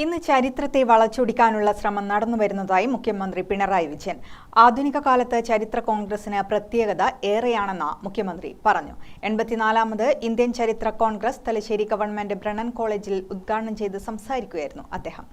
ഇന്ന് ചരിത്രത്തെ വളച്ചൊടിക്കാനുള്ള ശ്രമം നടന്നു വരുന്നതായി മുഖ്യമന്ത്രി പിണറായി വിജയൻ. ആധുനിക കാലത്ത് ചരിത്ര കോൺഗ്രസിന് പ്രത്യേകത ഏറെയാണെന്ന് മുഖ്യമന്ത്രി പറഞ്ഞു. എൺപത്തിനാലാമത് ഇന്ത്യൻ ചരിത്ര കോൺഗ്രസ് തലശ്ശേരി ഗവൺമെന്റ് ബ്രണൻ കോളേജിൽ ഉദ്ഘാടനം ചെയ്ത് സംസാരിക്കുകയായിരുന്നു അദ്ദേഹം.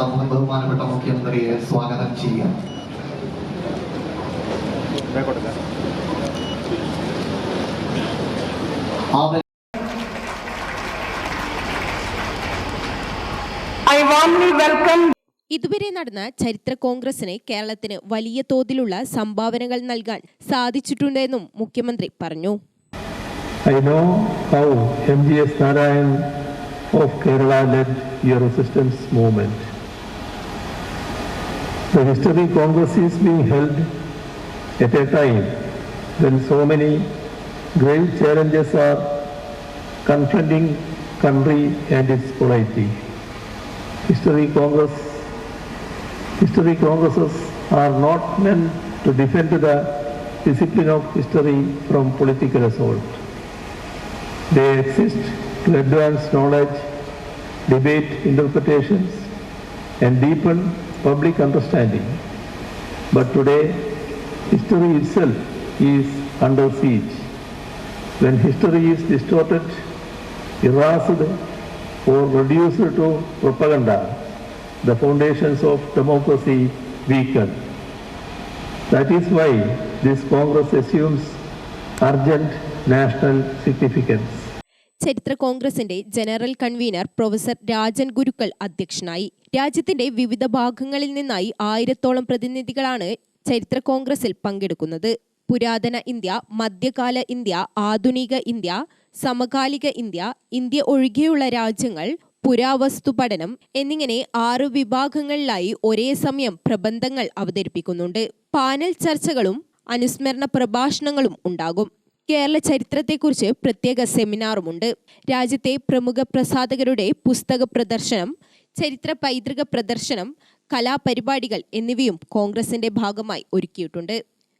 നമുക്ക് ബഹുമാനപ്പെട്ട മുഖ്യമന്ത്രിയെ സ്വാഗതം ചെയ്യാം. ഇതുവരെ നടന്ന ചരിത്ര കോൺഗ്രസിന് കേരളത്തിന് വലിയ തോതിലുള്ള സംഭാവനകൾ നൽകാൻ സാധിച്ചിട്ടുണ്ടെന്നും മുഖ്യമന്ത്രി പറഞ്ഞു I know how MGS Narayan of Kerala led your resistance movement. The History Congress is being held at a time when so many grave challenges are confronting country and its polity. History Congress, History Congresses are not meant to defend the discipline of history from political assault. They exist to advance knowledge, debate interpretations, and deepen public understanding. But today, history itself is under siege. When history is distorted, erased, or reduced to propaganda, the foundations of democracy weaken. That is why this Congress assumes urgent national significance. ചരിത്ര കോൺഗ്രസിന്റെ general convener professor Rajan Gurukkal അധ്യക്ഷനായി രാജ്യത്തിന്റെ വിവിധ ഭാഗങ്ങളിൽ നിന്നായി ആയിരത്തോളം പ്രതിനിധികളാണ് ചരിത്ര കോൺഗ്രസിൽ പങ്കെടുക്കുന്നത് പുരാതന ഇന്ത്യ മധ്യകാല ഇന്ത്യ ആധുനിക ഇന്ത്യ സമകാലിക ഇന്ത്യ ഇന്ത്യ ഒഴികെയുള്ള രാജ്യങ്ങൾ പുരാവസ്തു പഠനം എന്നിങ്ങനെ ആറ് വിഭാഗങ്ങളിലായി ഒരേ സമയം പ്രബന്ധങ്ങൾ അവതരിപ്പിക്കുന്നുണ്ട്. പാനൽ ചർച്ചകളും അനുസ്മരണ പ്രഭാഷണങ്ങളും ഉണ്ടാകും. കേരള ചരിത്രത്തെക്കുറിച്ച് പ്രത്യേക സെമിനാറുമുണ്ട്. രാജ്യത്തെ പ്രമുഖ പ്രസാധകരുടെ പുസ്തക പ്രദർശനം ചരിത്ര പൈതൃക പ്രദർശനം കലാപരിപാടികൾ എന്നിവയും കോൺഗ്രസിന്റെ ഭാഗമായി ഒരുക്കിയിട്ടുണ്ട്.